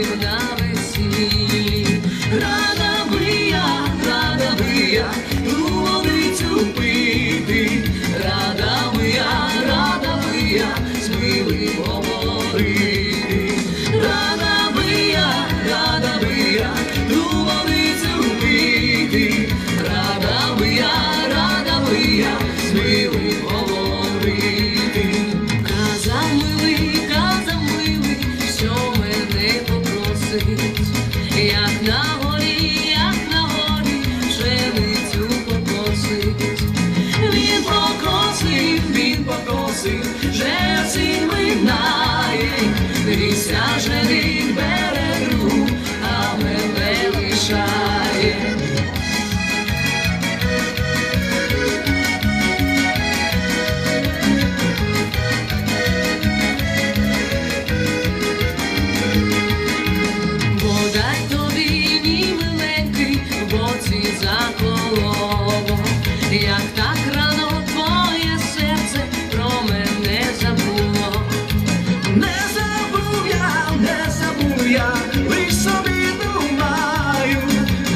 Ти на весіллі, рада я рада брія. світ, як на горі, як на горі, пшеницю покосить, він покосить, він покосить, вже осінь минає, ріся жених берегу, а мене лишає. як так рано твоє серце про мене забуло. Не забув я, не забув я, лиш собі думаю,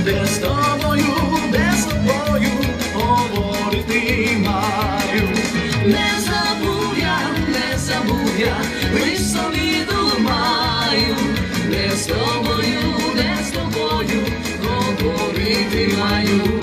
де з тобою, де з тобою маю. Не забув я, не забув я, лиш собі думаю, де з тобою, де з тобою говорити маю.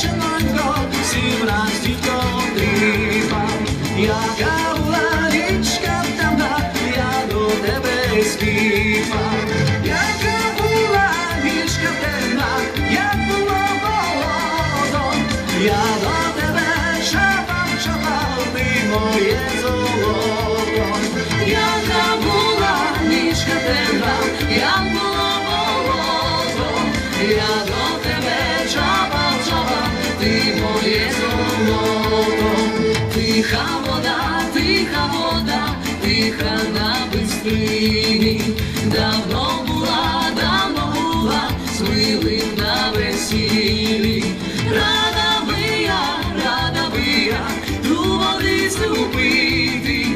Дівчинонько, всім раз. Яка була річка темна, я до тебе співав. Яка була річка темна, як було болото, тиха вода, тиха вода, тиха на бистрині, давно була, давно була, з милим на весіллі, рада би я, рада би я, ту водицю пити,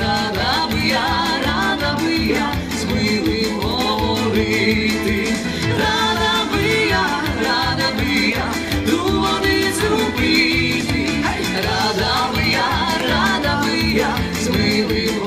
рада би я, рада би я, з говорити, we will.